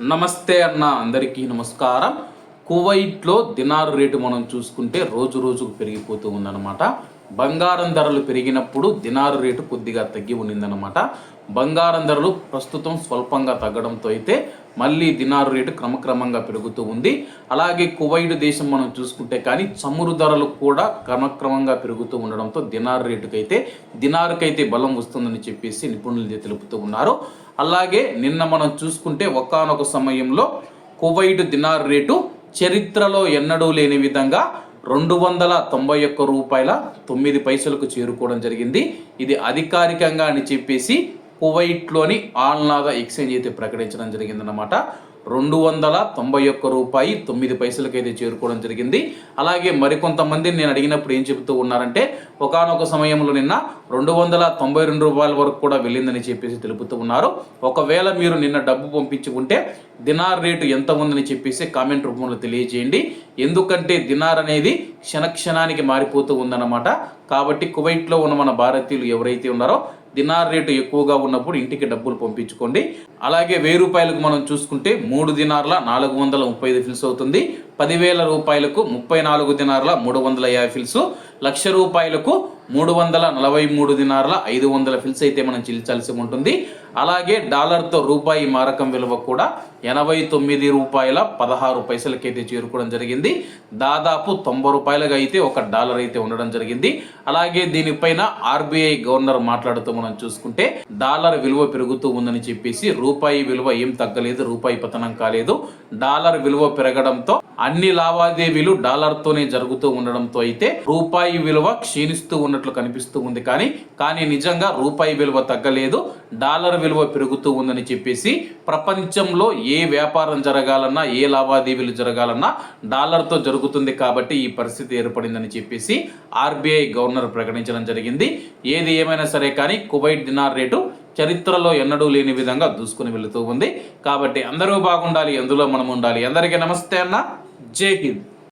నమస్తే అన్న అందరికీ నమస్కారం. కువైట్లో దినారు రేటు మనం చూసుకుంటే రోజు రోజుకు పెరిగిపోతూ ఉందన్నమాట. బంగారం ధరలు పెరిగినప్పుడు దినారు రేటు కొద్దిగా తగ్గి ఉన్నిందన్నమాట. బంగారం ధరలు ప్రస్తుతం స్వల్పంగా తగ్గడంతో అయితే మళ్ళీ దినారు రేటు క్రమక్రమంగా పెరుగుతూ ఉంది. అలాగే కువైట్ దేశం మనం చూసుకుంటే కానీ చమురు ధరలు కూడా క్రమక్రమంగా పెరుగుతూ ఉండడంతో దినారు రేటుకైతే దినారుకైతే బలం వస్తుందని చెప్పేసి నిపుణులు తెలుపుతూ ఉన్నారు. అలాగే నిన్న మనం చూసుకుంటే ఒకానొక సమయంలో కువైట్ దినార్ రేటు చరిత్రలో ఎన్నడూ లేని విధంగా రెండు వందల తొంభై ఒక్క రూపాయల తొమ్మిది పైసలకు చేరుకోవడం జరిగింది. ఇది అధికారికంగా అని చెప్పేసి కువైట్లోని ఆల్నాదా ఎక్స్చేంజ్ అయితే ప్రకటించడం జరిగిందన్నమాట. రెండు వందల తొంభై ఒక్క రూపాయి తొమ్మిది పైసలకైతే చేరుకోవడం జరిగింది. అలాగే మరికొంతమందిని నేను అడిగినప్పుడు ఏం చెబుతూ ఉన్నారంటే ఒకనొక సమయంలో నిన్న రెండు వందల తొంభై రెండు రూపాయల వరకు కూడా వెళ్ళిందని చెప్పేసి తెలుపుతూ ఉన్నారు. ఒకవేళ మీరు నిన్న డబ్బు పంపించుకుంటే దినార్ రేటు ఎంత ఉందని చెప్పేసి కామెంట్ రూపంలో తెలియజేయండి. ఎందుకంటే దినార్ అనేది క్షణక్షణానికి మారిపోతూ ఉందన్నమాట. కాబట్టి కువైట్లో ఉన్న మన భారతీయులు ఎవరైతే ఉన్నారో దినార్ రేటు ఎక్కువగా ఉన్నప్పుడు ఇంటికి డబ్బులు పంపించుకోండి. అలాగే వెయ్యి రూపాయలకు మనం చూసుకుంటే మూడు దినార్ల నాలుగు వందల ముప్పై ఐదు ఫిల్స్ అవుతుంది. పదివేల రూపాయలకు ముప్పై నాలుగు దినార్ల మూడు వందల యాభై ఫిల్స్. లక్ష రూపాయలకు మూడు వందల నలభై మూడు దినార్ల ఐదు వందల ఫిల్స్ అయితే మనం చెల్లించాల్సి ఉంటుంది. అలాగే డాలర్తో రూపాయి మారకం విలువ కూడా ఎనభై తొమ్మిది రూపాయల పదహారు పైసలకైతే చేరుకోవడం జరిగింది. దాదాపు తొంభై రూపాయలుగా అయితే ఒక డాలర్ అయితే ఉండడం జరిగింది. అలాగే దీనిపైన ఆర్బీఐ గవర్నర్ మాట్లాడుతూ మనం చూసుకుంటే డాలర్ విలువ పెరుగుతూ ఉందని చెప్పేసి రూపాయి విలువ ఏం తగ్గలేదు రూపాయి పతనం కాలేదు. డాలర్ విలువ పెరగడంతో అన్ని లావాదేవీలు డాలర్తోనే జరుగుతూ ఉండడంతో అయితే రూపాయి విలువ క్షీణిస్తూ ఉన్నట్లు కనిపిస్తూ ఉంది. కానీ కానీ నిజంగా రూపాయి విలువ తగ్గలేదు డాలర్ విలువ పెరుగుతూ ఉందని చెప్పేసి ప్రపంచంలో ఏ వ్యాపారం జరగాలన్నా ఏ లావాదేవీలు జరగాలన్నా డాలర్తో జరుగుతుంది కాబట్టి ఈ పరిస్థితి ఏర్పడిందని చెప్పేసి ఆర్బీఐ గవర్నర్ ప్రకటించడం జరిగింది. ఏది ఏమైనా సరే కానీ కువైట్ దినార్ రేటు చరిత్రలో ఎన్నడూ లేని విధంగా దూసుకుని వెళుతూ ఉంది. కాబట్టి అందరూ బాగుండాలి అందులో మనం ఉండాలి. అందరికీ నమస్తే అన్న. జై హింద్.